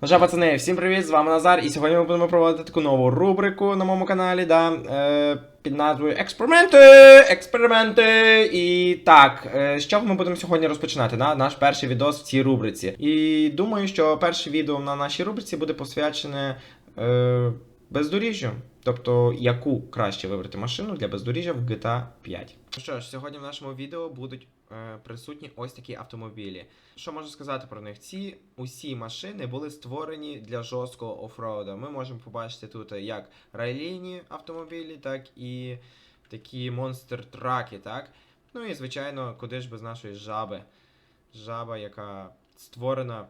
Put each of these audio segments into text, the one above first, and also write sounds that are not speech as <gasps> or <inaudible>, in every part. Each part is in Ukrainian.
Ну що, пацани, всім привіт, з вами Назар, і сьогодні ми будемо проводити таку нову рубрику на моєму каналі, да, е, під назвою Експерименти! Експерименти! І так, е, з чого ми будемо сьогодні розпочинати? Да? Наш перший відос в цій рубриці. І думаю, що перше відео на нашій рубриці буде посвячене е, бездоріжжю. Тобто, яку краще вибрати машину для бездоріжжя в GTA 5. Ну що ж, сьогодні в нашому відео будуть присутні ось такі автомобілі. Що можу сказати про них? Ці усі машини були створені для жорсткого офроуду. Ми можемо побачити тут як райлійні автомобілі, так і такі монстр-траки, так? Ну і звичайно, куди ж без нашої жаби. Жаба, яка створена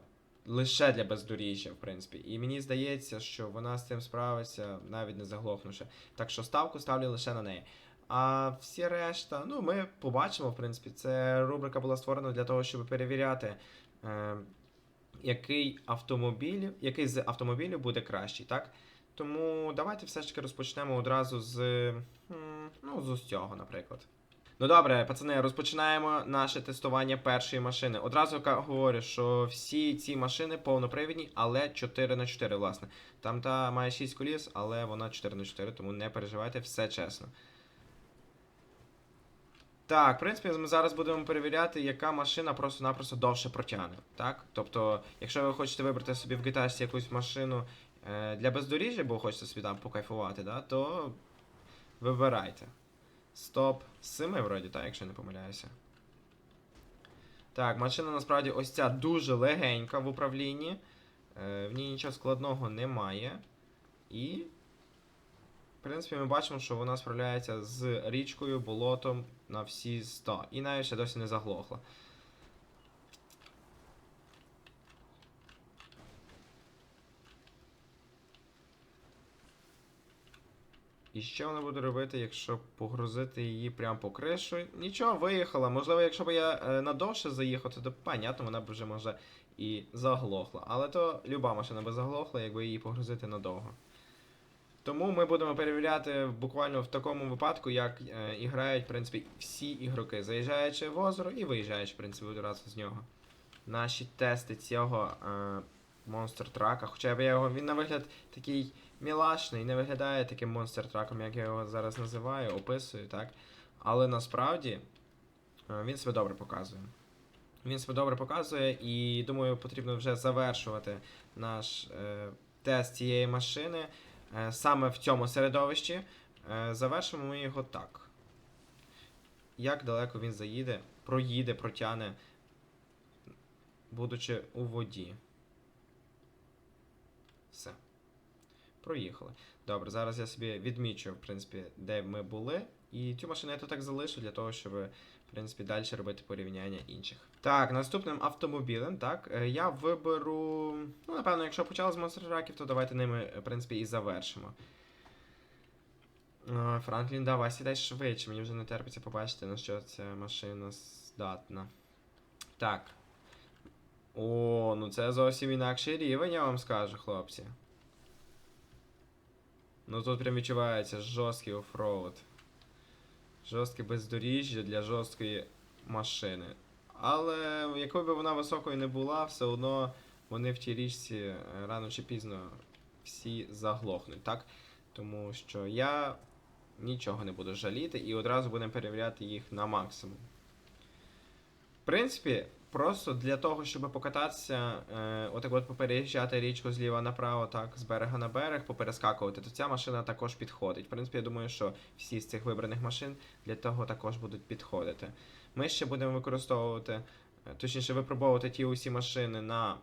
лише для бездоріжжя, в принципі. І мені здається, що вона з цим справиться, навіть не заглохнувши. Так що ставку ставлю лише на неї. А всі решта, ну, ми побачимо, в принципі, це рубрика була створена для того, щоб перевіряти, е, який автомобіль, який з автомобілів буде кращий, так? Тому давайте все ж таки розпочнемо одразу з. Ну, з ось цього, наприклад. Ну добре, пацани, розпочинаємо наше тестування першої машини. Одразу говорю, що всі ці машини повнопривідні, але 4 на 4 власне. Там та має 6 коліс, але вона 4 на 4 тому не переживайте, все чесно. Так, в принципі, ми зараз будемо перевіряти, яка машина просто-напросто довше протягне. Так? Тобто, якщо ви хочете вибрати собі в GTA якусь машину е, для бездоріжжя, бо хочете собі там покайфувати, да, то вибирайте. Стоп. Сими, вроді, так, якщо не помиляюся. Так, машина насправді ось ця дуже легенька в управлінні. Е, в ній нічого складного немає. І. Принципі, ми бачимо, що вона справляється з річкою, болотом на всі 100. І навіть ще досі не заглохла. І що вона буде робити, якщо погрузити її прямо по кришу? Нічого, виїхала. Можливо, якщо б я е, надовше заїхав, то понятно, вона б вже може і заглохла. Але то люба машина би заглохла, якби її погрузити надовго. Тому ми будемо перевіряти буквально в такому випадку, як е, і грають, в принципі, всі ігроки, заїжджаючи в озеро і виїжджаючи, в принципі, одразу з нього. Наші тести цього е, монстр трака. Хоча б я його він на вигляд такий мілашний, не виглядає таким монстр траком, як я його зараз називаю, описую, так. Але насправді е, він себе добре показує. Він себе добре показує, і думаю, потрібно вже завершувати наш е, тест цієї машини саме в цьому середовищі. Е, завершимо ми його так. Як далеко він заїде, проїде, протягне, будучи у воді. Все. Проїхали. Добре, зараз я собі відмічу, в принципі, де ми були. І цю машину я тут так залишу для того, щоб, в принципі, далі робити порівняння інших. Так, наступним автомобілем, так, е, я виберу. Ну, напевно, якщо почали з Truckів, то давайте ними, в принципі, і завершимо. Е, Франклін, давай сідай швидше, мені вже не терпиться побачити, на що ця машина здатна. Так. О, ну це зовсім інакший рівень, я вам скажу, хлопці. Ну тут прям відчувається жорсткий офроуд. Жорстке бездоріжжя для жорсткої машини. Але якою би вона високою не була, все одно вони в тій річці е, рано чи пізно всі заглохнуть, так? Тому що я нічого не буду жаліти і одразу будемо перевіряти їх на максимум. В принципі, просто для того, щоб покататися, е, отак от попереїжджати річку зліва направо, так, з берега на берег, поперескакувати, то ця машина також підходить. В принципі, я думаю, що всі з цих вибраних машин для того також будуть підходити. Ми ще будемо використовувати, е, точніше, випробовувати ті усі машини на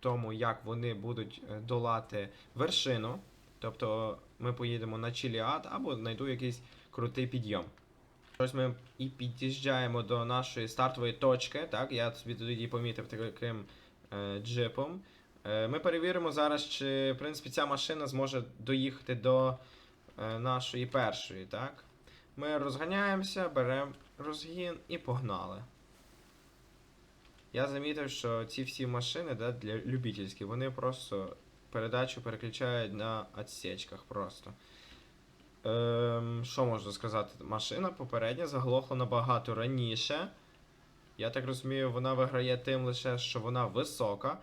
тому, як вони будуть е, долати вершину. Тобто ми поїдемо на Чіліад або знайду якийсь крутий підйом. Ось ми і під'їжджаємо до нашої стартової точки. Так, я собі тоді помітив таким е, джипом. Е, ми перевіримо зараз, чи в принципі ця машина зможе доїхати до е, нашої першої. Так? Ми розганяємося, беремо розгін і погнали. Я замітив, що ці всі машини да, для любительські, вони просто передачу переключають на отсечках просто. Ем, що можна сказати? Машина попередня заглохла набагато раніше. Я так розумію, вона виграє тим лише, що вона висока.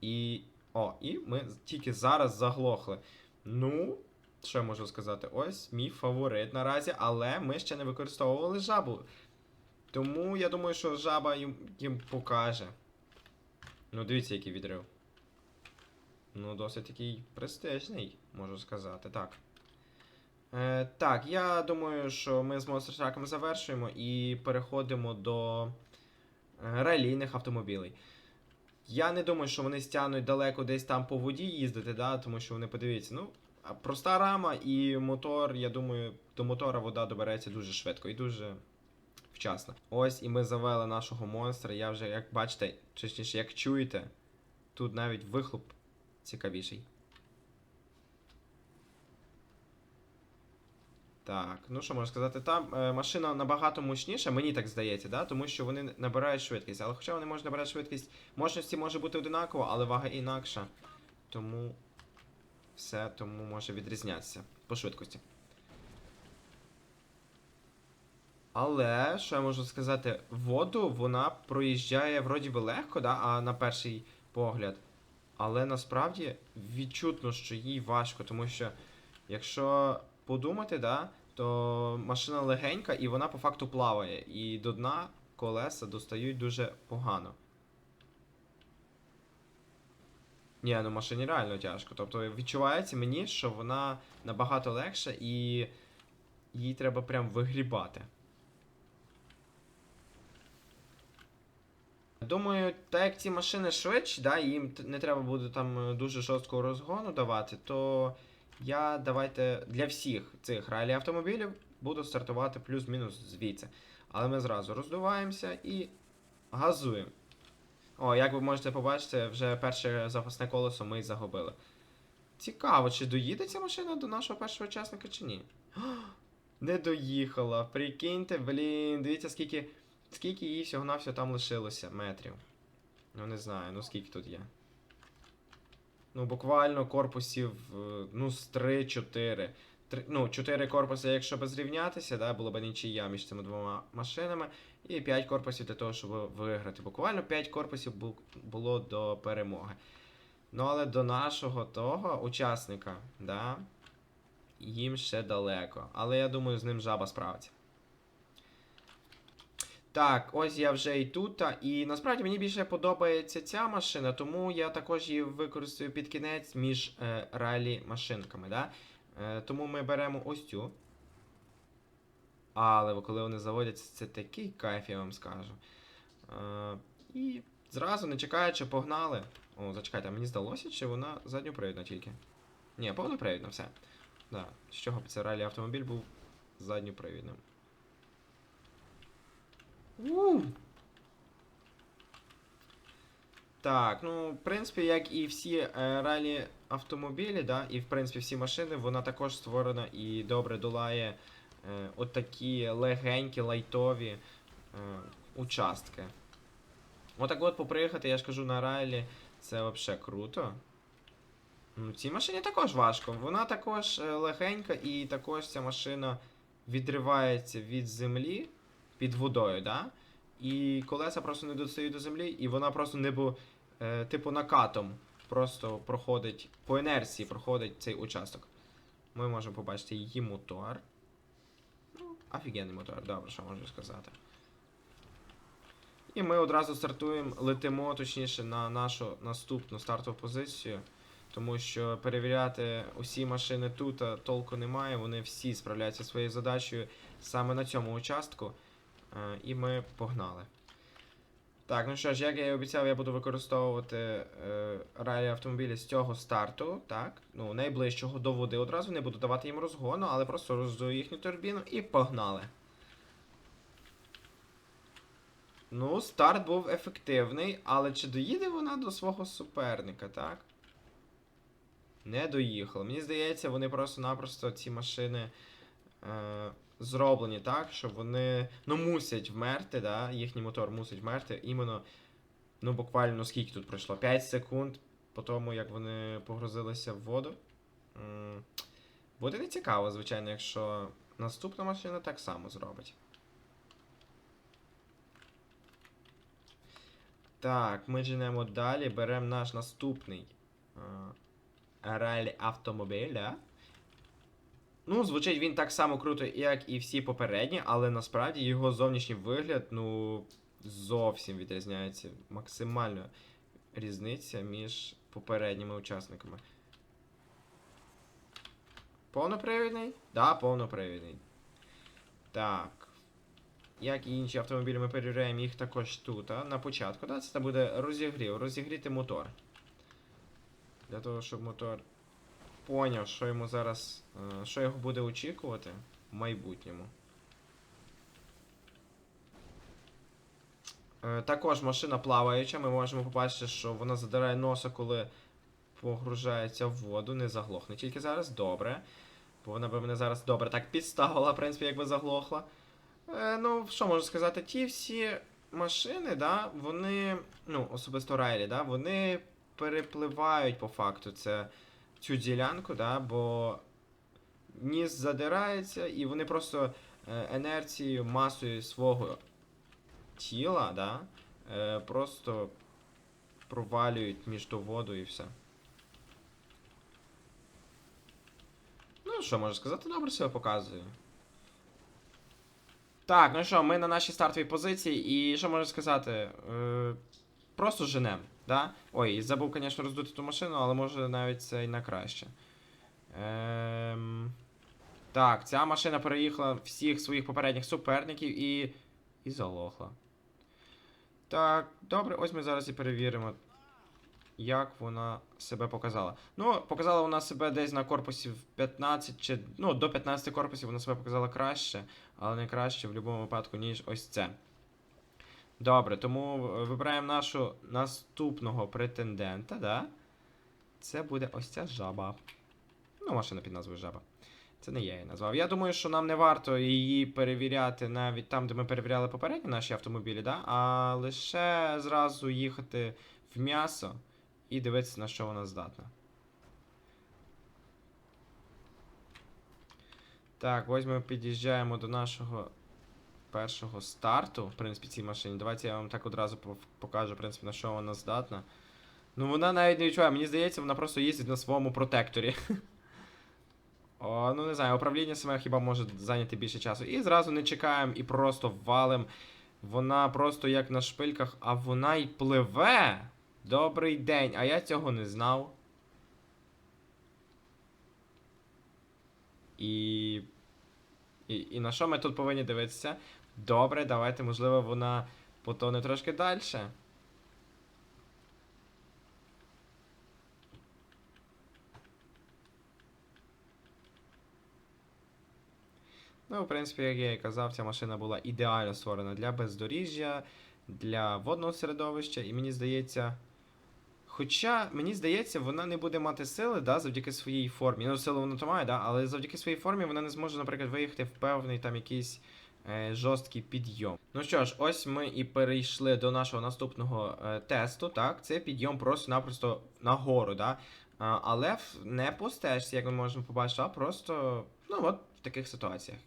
І. О, і ми тільки зараз заглохли. Ну, що я можу сказати? Ось мій фаворит наразі, але ми ще не використовували жабу. Тому я думаю, що жаба їм, їм покаже. Ну, дивіться, який відрив. Ну, досить такий престижний, можу сказати, так. Е, так, я думаю, що ми з Truck'ом завершуємо і переходимо до е, ралійних автомобілей. Я не думаю, що вони стягнуть далеко десь там по воді їздити, да, тому що вони подивіться, ну, проста рама і мотор, я думаю, до мотора вода добереться дуже швидко і дуже вчасно. Ось і ми завели нашого монстра. Я вже, як бачите, точніше, як чуєте, тут навіть вихлоп цікавіший. Так, ну що можна сказати, там е, машина набагато мощніша, мені так здається, да? тому що вони набирають швидкість. Але хоча вони можуть набирати швидкість, мощності може бути одинаково, але вага інакша. Тому все тому може відрізнятися по швидкості. Але, що я можу сказати, воду вона проїжджає вроді би легко, да? а на перший погляд. Але насправді відчутно, що їй важко, тому що якщо подумати, да, то машина легенька і вона по факту плаває. І до дна колеса достають дуже погано. Ні, ну машині реально тяжко. Тобто відчувається мені, що вона набагато легша і їй треба прям вигрібати. Думаю, так як ці машини швидші, да, їм не треба буде там е, дуже жорсткого розгону давати, то я давайте для всіх цих ралі автомобілів буду стартувати плюс-мінус звідси. Але ми зразу роздуваємося і газуємо. О, як ви можете побачити, вже перше запасне колесо ми загубили. Цікаво, чи доїде ця машина до нашого першого учасника, чи ні? <gasps> Не доїхала. Прикиньте, блін, дивіться, скільки. Скільки їй всього-навсього там лишилося метрів. Ну не знаю, ну скільки тут є. Ну, буквально корпусів, е, ну, з 3-4. Три- Ну, 4 корпуси, якщо б зрівнятися, да, було б нічия між цими двома машинами. І 5 корпусів для того, щоб виграти. Буквально 5 корпусів бу- було до перемоги. Ну, але до нашого того учасника, да, їм ще далеко. Але я думаю, з ним жаба справиться. Так, ось я вже і тут. І насправді мені більше подобається ця машина, тому я також її використаю під кінець між е, ралі машинками. Да? Е, тому ми беремо ось цю. Але коли вони заводяться, це такий кайф, я вам скажу. Е, і зразу, не чекаючи, погнали. О, зачекайте, а мені здалося, чи вона задньопривідна тільки? Ні, повнопривідна, все. Да. З чого б це ралі автомобіль був задньопривідним. У. Так, ну, в принципі, як і всі е, ралі автомобілі, да, і в принципі всі машини, вона також створена і добре долає е, от такі легенькі, лайтові е, участки. Отак от поприїхати, я ж кажу, на ралі, це взагалі круто. Ну, цій машині також важко. Вона також е, легенька, і також ця машина відривається від землі під водою, да? І колеса просто не достають до землі, і вона просто небо, е, типу накатом просто проходить, по інерції проходить цей участок. Ми можемо побачити її мотор. Ну, офігенний мотор, добре, що можу сказати. І ми одразу стартуємо, летимо, точніше, на нашу наступну стартову позицію. Тому що перевіряти усі машини тут толку немає, вони всі справляються своєю задачею саме на цьому участку. Е, І ми погнали. Так, ну що ж, як я і обіцяв, я буду використовувати е, ралі автомобілі з цього старту, так, ну, найближчого до води. Одразу не буду давати їм розгону, але просто роздую їхню турбіну і погнали. Ну, старт був ефективний, але чи доїде вона до свого суперника, так? Не доїхала. Мені здається, вони просто-напросто ці машини е, зроблені так, що вони ну, мусять вмерти, да? їхній мотор мусить вмерти іменно, ну буквально скільки тут пройшло? 5 секунд по тому, як вони погрузилися в воду. Буде не цікаво, звичайно, якщо наступна машина так само зробить. Так, ми женемо далі, беремо наш наступний ралі автомобіль, да? Ну, звучить він так само круто, як і всі попередні, але насправді його зовнішній вигляд, ну, зовсім відрізняється. Максимально різниця між попередніми учасниками. Повнопривідний? Да, повнопривідний. Так. Як і інші автомобілі, ми перевіряємо їх також тут, а, на початку. Да, це буде розігрів, розігріти мотор. Для того, щоб мотор поняв, що йому зараз. е, що його буде очікувати в майбутньому. Е, Також машина плаваюча, ми можемо побачити, що вона задирає носа, коли погружається в воду, не заглохне тільки зараз. Добре. Бо вона би мене зараз добре так підставила, в принципі, якби заглохла. Е, ну, що можу сказати, ті всі машини, да, вони, ну, особисто Райлі, да, вони перепливають по факту це, цю ділянку, да, бо ніс задирається, і вони просто е, енерцією, масою свого тіла, да, е, просто провалюють між ту воду і все. Ну, що можу сказати, добре себе показує. Так, ну що, ми на нашій стартовій позиції, і що можу сказати? Е, просто женем, да? Ой, забув, звісно, роздути ту машину, але може навіть це і на краще. Ем... Так, ця машина переїхала всіх своїх попередніх суперників і. і залохла. Так, добре, ось ми зараз і перевіримо, як вона себе показала. Ну, показала вона себе десь на корпусі в 15 чи. Ну, до 15 корпусів вона себе показала краще, але не краще в будь-якому випадку, ніж ось це. Добре, тому е, вибираємо нашу наступного претендента, да? Це буде ось ця жаба. Ну, машина під назвою жаба. Це не я її назвав. Я думаю, що нам не варто її перевіряти навіть там, де ми перевіряли попередні наші автомобілі, да? а лише зразу їхати в м'ясо і дивитися, на що вона здатна. Так, ось ми під'їжджаємо до нашого першого старту, в принципі, цій машині. Давайте я вам так одразу покажу, в принципі, на що вона здатна. Ну, вона навіть не відчуває, мені здається, вона просто їздить на своєму протекторі. <laughs> О, ну не знаю, управління саме хіба може зайняти більше часу. І зразу не чекаємо і просто валим. Вона просто як на шпильках, а вона й пливе. Добрий день, а я цього не знав. І. І, і на що ми тут повинні дивитися? Добре, давайте, можливо, вона потоне трошки далі. Ну, в принципі, як я і казав, ця машина була ідеально створена для бездоріжжя, для водного середовища, і мені здається. Хоча, мені здається, вона не буде мати сили, да, завдяки своїй формі. Ну, силу вона то має, да, але завдяки своїй формі вона не зможе, наприклад, виїхати в певний там якийсь жорсткий підйом. Ну що ж, ось ми і перейшли до нашого наступного е, тесту. Так, це підйом просто-напросто нагору, да. Але не по стежці, як ми можемо побачити, а просто, ну от в таких ситуаціях.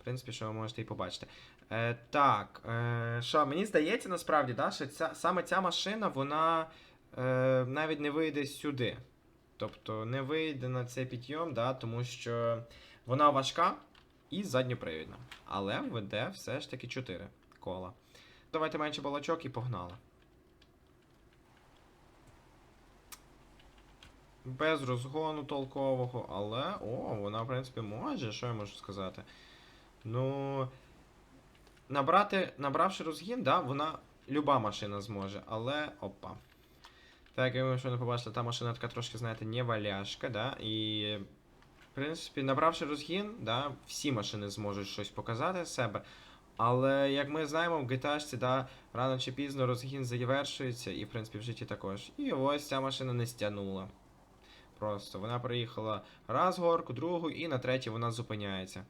В принципі, що ви можете і побачити. Е, так, е, що мені здається, насправді, да, що ця, саме ця машина, вона е, навіть не вийде сюди. Тобто не вийде на цей підйом, да, тому що вона важка і задньопривідна. Але веде все ж таки 4 кола. Давайте менше балачок і погнали. Без розгону толкового, але. О, вона, в принципі, може, що я можу сказати. Ну. Набрати, набравши розгін, да, вона люба машина зможе, але. Опа. Так, як ви щойно побачили, та машина така трошки, знаєте, не валяшка, да, і. Принципі, набравши розгін, да, всі машини зможуть щось показати з себе. Але як ми знаємо, в GTA, да, рано чи пізно розгін завершується, і в принципі в житті також. І ось ця машина не стягнула. Просто вона проїхала раз горку, другу, і на третій вона зупиняється.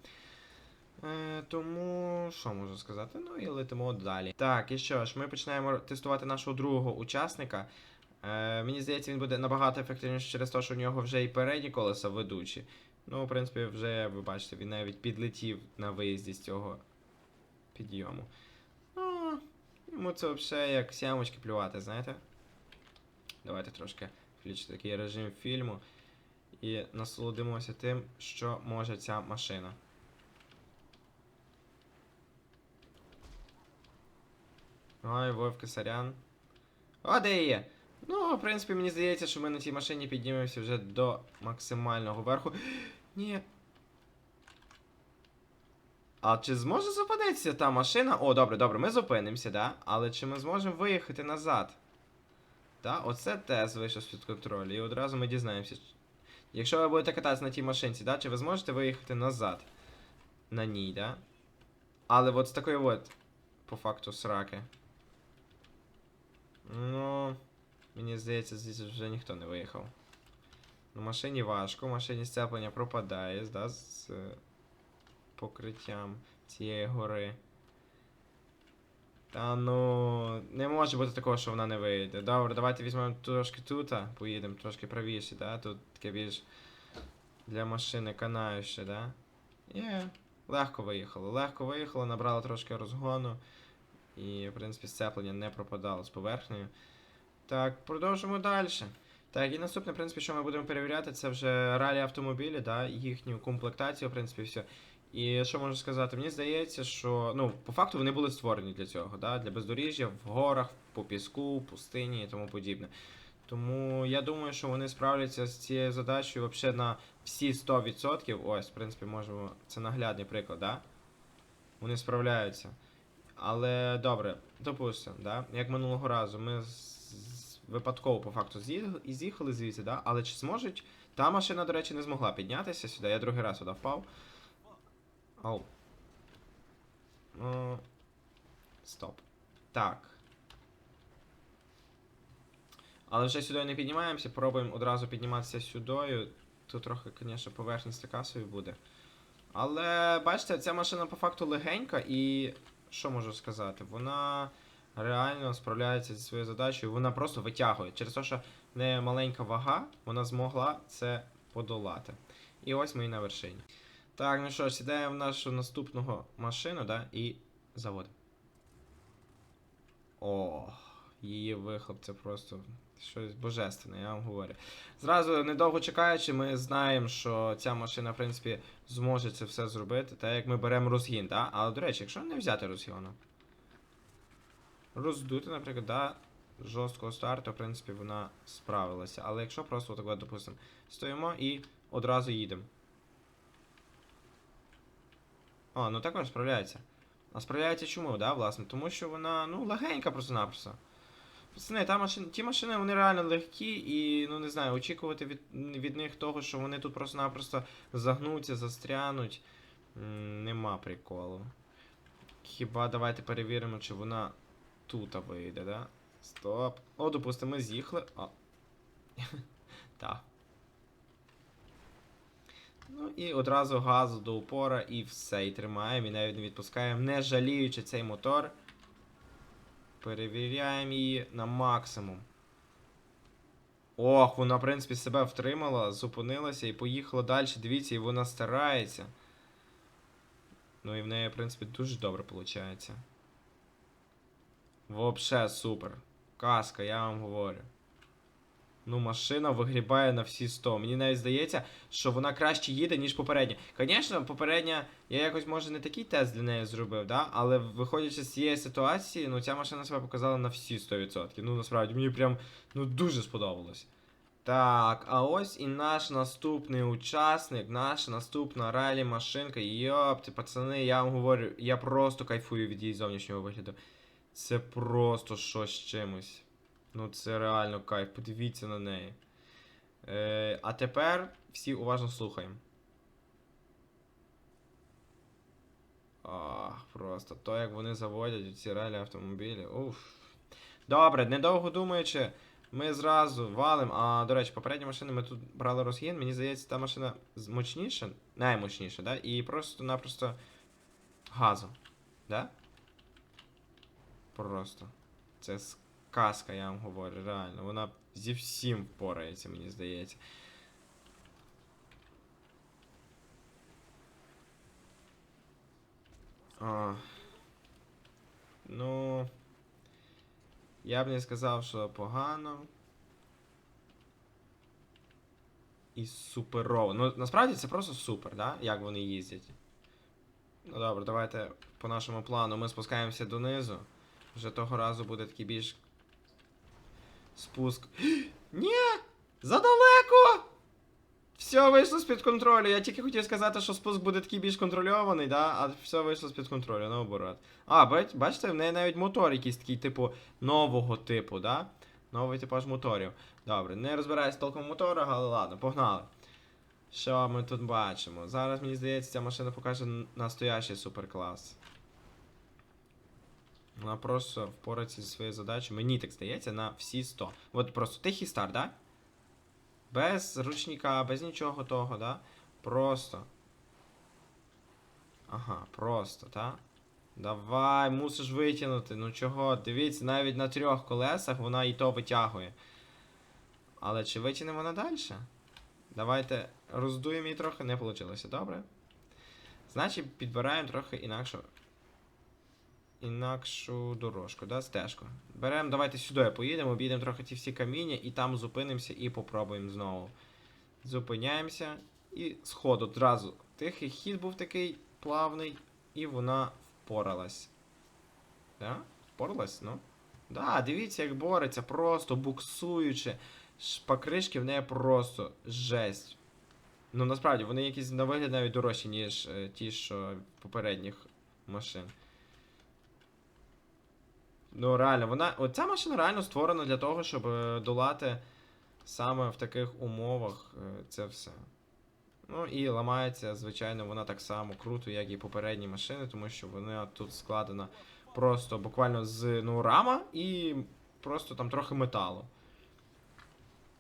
Е, тому що можу сказати? Ну і летимо далі. Так, і що ж, ми починаємо тестувати нашого другого учасника. Е, мені здається, він буде набагато ефективніше через те, що в нього вже і передні колеса ведучі. Ну, в принципі, вже ви бачите, він навіть підлетів на виїзді з цього підйому. Ну, Йому це взагалі як сямочки плювати, знаєте? Давайте трошки включити такий режим фільму і насолодимося тим, що може ця машина. Ой, Вов Кисарян. О, де є? Ну, в принципі, мені здається, що ми на цій машині піднімемося вже до максимального верху. <gasps> Ні. А чи зможе зупинитися та машина? О, добре, добре, ми зупинимося, да? Але чи ми зможемо виїхати назад? Так, оце тест вийшов з-під контролю. І одразу ми дізнаємося. Якщо ви будете кататися на тій машинці, да, чи ви зможете виїхати назад? На ній, да? Але от з такої от, по факту, сраки. Ну, мені здається, звідси вже ніхто не виїхав. На машині важко, машині сцеплення пропадає, да, з е, покриттям цієї гори. Та ну, не може бути такого, що вона не вийде. Добре, давайте візьмемо трошки тут, поїдемо трошки правіше, да? Тут таке більш для машини канаюче, да? Є. Легко виїхало. Легко виїхало, набрало трошки розгону. І, в принципі, сцеплення не пропадало з поверхнею. Так, продовжимо далі. Так, і наступне, в принципі, що ми будемо перевіряти, це вже ралі автомобілі, да, їхню комплектацію, в принципі, все. І що можу сказати? Мені здається, що ну, по факту вони були створені для цього, да? для бездоріжжя в горах, по піску, пустині і тому подібне. Тому я думаю, що вони справляться з цією задачею взагалі на всі 100%. Ось, в принципі, можемо. Це наглядний приклад, да? Вони справляються. Але добре, допустимо, да? як минулого разу, ми випадково по факту з'їхали, з'їхали звідси, да? але чи зможуть. Та машина, до речі, не змогла піднятися сюди. Я другий раз сюди впав. Оу. Ну. Стоп. Так. Але вже сюди не піднімаємося, пробуємо одразу підніматися сюди. Тут трохи, звісно, поверхність така собі буде. Але бачите, ця машина по факту легенька і. Що можу сказати? Вона реально справляється зі своєю задачею, вона просто витягує. Через те, що в неї маленька вага, вона змогла це подолати. І ось ми і на вершині. Так, ну що ж, сідаємо в нашу наступного машину, да, і заводимо. О, її вихлоп це просто щось божественне, я вам говорю. Зразу, недовго чекаючи, ми знаємо, що ця машина, в принципі, зможе це все зробити, так як ми беремо розгін, да? Але, до речі, якщо не взяти розгону, роздути, наприклад, да, жорсткого старту, в принципі, вона справилася. Але якщо просто, отак, допустимо, стоїмо і одразу їдемо. А, ну також справляється. А справляється чому, да, власне? Тому що вона, ну, легенька просто-напросто. Пацани, та машина, ті машини, вони реально легкі і, ну не знаю, очікувати від, від них того, що вони тут просто-напросто загнуться, застрянуть. Нема приколу. Хіба давайте перевіримо, чи вона тут вийде, да? Стоп. О, допустимо, ми з'їхали. О. <laughs> Так. Ну і одразу газу до упора і все. І тримаємо, і навіть не відпускаємо, не жаліючи цей мотор. Перевіряємо її на максимум. Ох, вона, в принципі, себе втримала, зупинилася і поїхала далі. Дивіться, і вона старається. Ну і в неї, в принципі, дуже добре виходить. Вообще супер. Казка, я вам говорю. Ну, машина вигрібає на всі 100. Мені навіть здається, що вона краще їде, ніж попередня. Звісно, попередня, я якось, може, не такий тест для неї зробив, да? але виходячи з цієї ситуації, ну ця машина себе показала на всі 100%. Ну, насправді, мені прям ну, дуже сподобалось. Так, а ось і наш наступний учасник, наша наступна ралі машинка. Йопти, пацани, я вам говорю, я просто кайфую від її зовнішнього вигляду. Це просто щось чимось. Ну, це реально кайф, подивіться на неї. Е, а тепер всі уважно слухаємо. Ах, просто то, як вони заводять ці ралі автомобілі. Уф. Добре, недовго думаючи, ми зразу валим. А, до речі, попередні машини ми тут брали розгін. Мені здається, та машина мощніша, наймощніша, да? І просто-напросто газом. Да? Просто. Це сказка, я вам говорю, реально. Вона зі всім впорається, мені здається. А, ну. Я б не сказав, що погано. І суперово. Ну, насправді це просто супер, да? Як вони їздять. Ну добре, давайте по нашому плану ми спускаємося донизу. Вже того разу буде такий більш. Спуск. <gasps> Ні! Задалеко! Все вийшло з-під контролю. Я тільки хотів сказати, що спуск буде такий більш контрольований, да? а все вийшло з-під контролю, наоборот. А, бачите, в неї навіть мотор якийсь такий, типу, нового типу, да? Новий типаж моторів. Добре, не розбираюся толком в моторах, але ладно, погнали. Що ми тут бачимо? Зараз, мені здається, ця машина покаже настоящий суперклас. Вона просто впорається зі своєю задачею. Мені так здається, на всі 100. От просто тихий старт, да? Без ручника, без нічого того, да? Просто. Ага, просто, так? Давай, мусиш витягнути. Ну чого? Дивіться, навіть на трьох колесах вона і то витягує. Але чи витягне вона далі? Давайте роздуємо її трохи, не вийшло, добре? Значить, підбираємо трохи інакшу. Інакшу дорожку, да, стежку. Беремо, давайте сюди поїдемо, обійдемо трохи ці всі каміння і там зупинимося і попробуємо знову. Зупиняємося і сход одразу. Тихий хід був такий плавний, і вона впоралась. Да? Впоралась, ну? Да, дивіться, як бореться, просто буксуючи. Ш- Покришки в неї просто жесть. Ну насправді вони якісь на вигляд навіть дорожчі, ніж е, ті, що попередніх машин. Ну, реально, вона. Оця машина реально створена для того, щоб е, долати саме в таких умовах е, це все. Ну і ламається, звичайно, вона так само круто, як і попередні машини, тому що вона тут складена просто буквально з ну, рама і просто там трохи металу.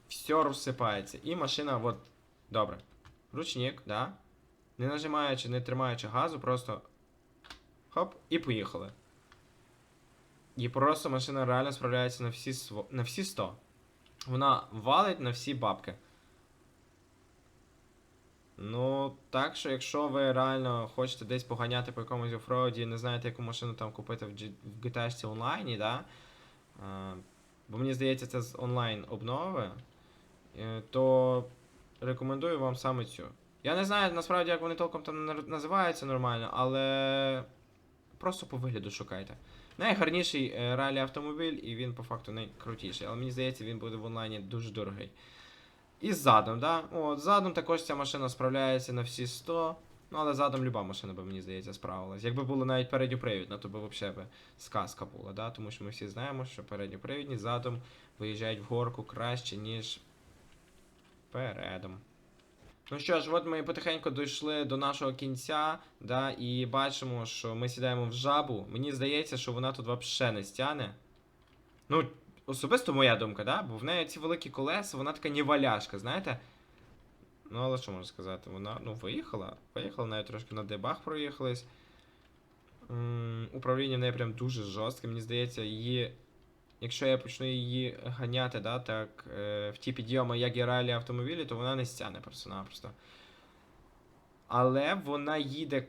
Все розсипається. І машина, от, добре. Ручник, да? Не нажимаючи, не тримаючи газу, просто хоп, і поїхали. І просто машина реально справляється на всі, сво... на всі 100. Вона валить на всі бабки. Ну, так що, якщо ви реально хочете десь поганяти по якомусь офроуді і не знаєте, яку машину там купити в, G... в GTA онлайні, да? А, бо мені здається, це з онлайн обнови, е, то рекомендую вам саме цю. Я не знаю насправді, як вони толком там називаються нормально, але просто по вигляду шукайте. Найгарніший е, ралі автомобіль, і він по факту найкрутіший. Але мені здається, він буде в онлайні дуже дорогий. І задом, да? От, задом також ця машина справляється на всі 100. Ну, але задом люба машина би, мені здається, справилась. Якби було навіть передньопривідна, то би взагалі сказка була, да? Тому що ми всі знаємо, що передньопривідні задом виїжджають в горку краще, ніж передом. Ну що ж, от ми потихеньку дійшли до нашого кінця, да, і бачимо, що ми сідаємо в жабу. Мені здається, що вона тут взагалі не стяне. Ну, особисто моя думка, да? Бо в неї ці великі колеса, вона така неваляшка, знаєте? Ну, але що можу сказати? Вона ну, виїхала. Виїхала, навіть трошки на дебаг проїхались. М, Управління в неї прям дуже жорстке. Мені здається, її. Якщо я почну її ганяти, да, так, е, в ті підйоми, як і ралі автомобілі, то вона не стяне просто-напросто. Але вона їде.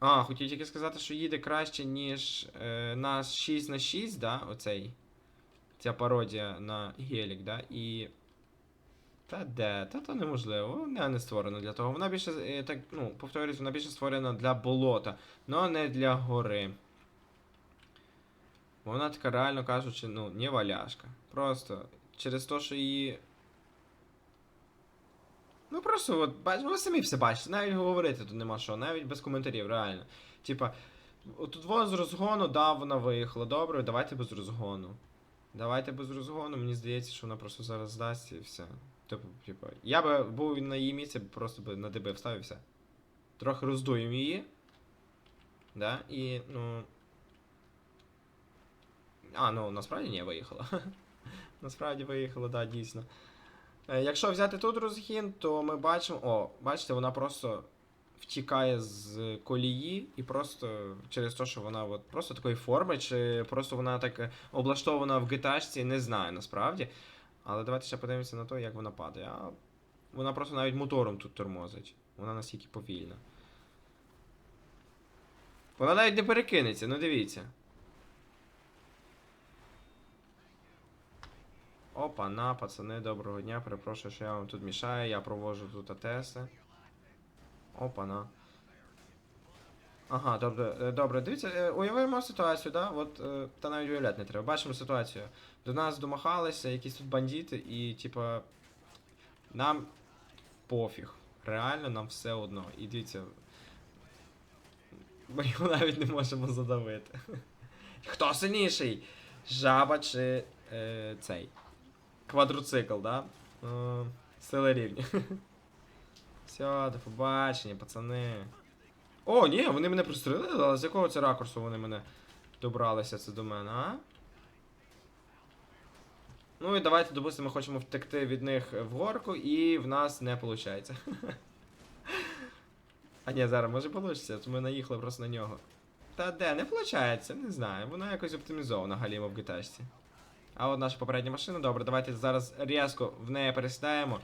А, хотів тільки сказати, що їде краще, ніж е, наш 6 на 6 да, оцей. Ця пародія на гелік, да, і. Та де? Та то неможливо. Вона не створена для того. Вона більше, е, так, ну, повторюсь, вона більше створена для болота, але не для гори. Вона така, реально кажучи, ну, не валяшка. Просто через те, що її. Ну просто от, ви самі все бачите, навіть говорити тут нема що, навіть без коментарів, реально. Типа, тут во з розгону, да, вона виїхала. Добре, давайте без розгону. Давайте без розгону, мені здається, що вона просто зараз здасть і все. Типу, типа, я би був на її місці, просто би на ДБ встав і все. Трохи роздуємо її. Да, і, ну. А, ну насправді ні, виїхала. <laughs> насправді виїхала, да, дійсно. Е, Якщо взяти тут розгін, то ми бачимо. О, бачите, вона просто втікає з колії і просто через те, що вона от просто такої форми, чи просто вона так облаштована в GTA, не знаю насправді. Але давайте ще подивимося на те, як вона падає. А вона просто навіть мотором тут тормозить. Вона настільки повільна. Вона навіть не перекинеться, ну дивіться. Опа, на, пацани, доброго дня. Перепрошую, що я вам тут мішаю. Я провожу тут АТСи. Опа, на. Ага, добре, е, добре. Дивіться, е, уявимо ситуацію, да? От, е, та навіть уявляти не треба. Бачимо ситуацію. До нас домахалися якісь тут бандити, і, типа, нам пофіг. Реально нам все одно. І дивіться. Ми його навіть не можемо задавити. Хто сильніший? Жаба чи е, цей? Квадроцикл, да? Е, сили рівні. <laughs> Все, до побачення, пацани. О, ні, вони мене пристрелили, але з якого це ракурсу вони мене добралися це до мене, а? Ну і давайте, допустимо, ми хочемо втекти від них в горку, і в нас не виходить. <laughs> А ні, зараз може вийде, то ми наїхали просто на нього. Та де, не виходить, не знаю. Вона якось оптимізована галімо в гіташці. А от наша попередня машина, добре, давайте зараз різко в неї пересідаємо.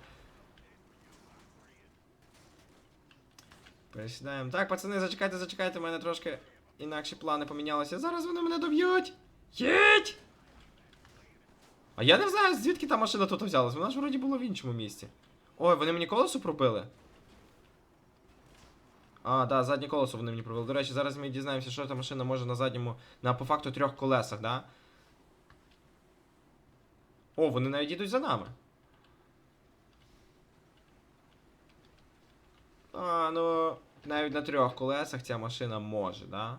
Пересідаємо. Так, пацани, зачекайте, зачекайте, у мене трошки інакші плани помінялися. Зараз вони мене доб'ють! Їдь! А я не знаю, звідки та машина тут взялась. Вона ж вроді була в іншому місці. Ой, вони мені колесо пробили. А, да, заднє колесо вони мені пробили. До речі, зараз ми дізнаємося, що та машина може на задньому, на по факту трьох колесах, да? О, вони навіть йдуть за нами. А, ну, навіть на трьох колесах ця машина може, да?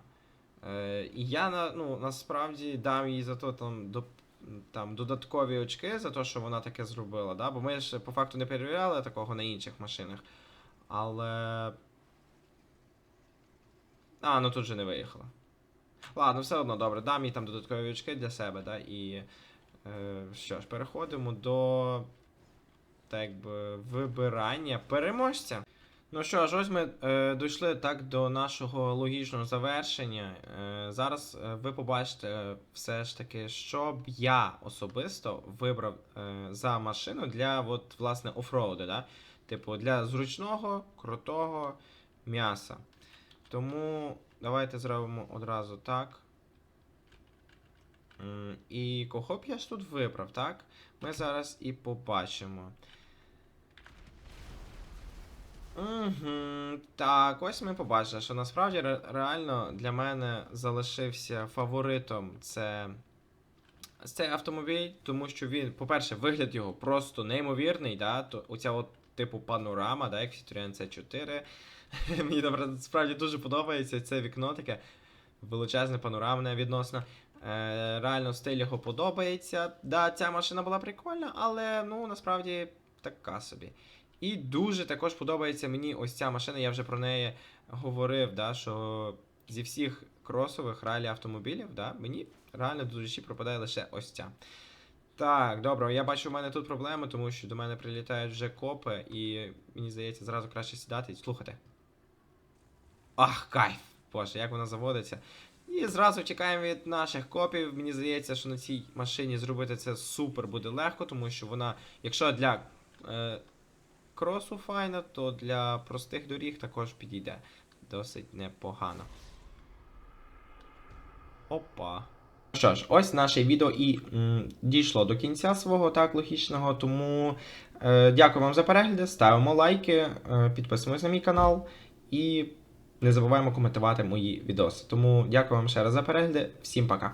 Е, і я на, ну, насправді дам їй за то там, до, там додаткові очки за те, що вона таке зробила, да? Бо ми ж по факту не перевіряли такого на інших машинах. Але. А, ну тут же не виїхала. Ладно, все одно добре, дам їй там додаткові очки для себе, да? І. Е, що ж, переходимо до. Так би, вибирання переможця. Ну що ж, ось ми е, дійшли так до нашого логічного завершення. Е, зараз е, ви побачите е, все ж таки, що б я особисто вибрав е, за машину для от, власне офроуду, да? Типу, для зручного, крутого м'яса. Тому давайте зробимо одразу так. М, І кого б я ж тут вибрав, так? Ми зараз і побачимо. Угу, так, ось ми побачили, що насправді реально для мене залишився фаворитом це цей автомобіль, тому що він, по-перше, вигляд його просто неймовірний, да? То, оця от типу панорама, да, як Citroen C4. <laughs> Мені наприклад, справді дуже подобається це вікно таке величезне, панорамне відносно. Е, реально стиль його подобається. Да, ця машина була прикольна, але ну насправді така собі. І дуже також подобається мені ось ця машина, я вже про неї говорив, да, що зі всіх кросових ралі автомобілів, да, мені реально до душі пропадає лише ось ця. Так, добре, я бачу, у мене тут проблеми, тому що до мене прилітають вже копи, і мені здається, зразу краще сідати і слухати. Ах, кайф! Боже, як вона заводиться. І зразу чекаємо від наших копів. Мені здається, що на цій машині зробити це супер буде легко, тому що вона, якщо для е, кросу файна, то для простих доріг також підійде досить непогано. Опа. Що ж, ось наше відео і м, дійшло до кінця свого так логічного. Тому е, дякую вам за перегляди, ставимо лайки, е, підписуємось на мій канал і не забуваємо коментувати мої відоси. Тому дякую вам ще раз за перегляди. Всім пока.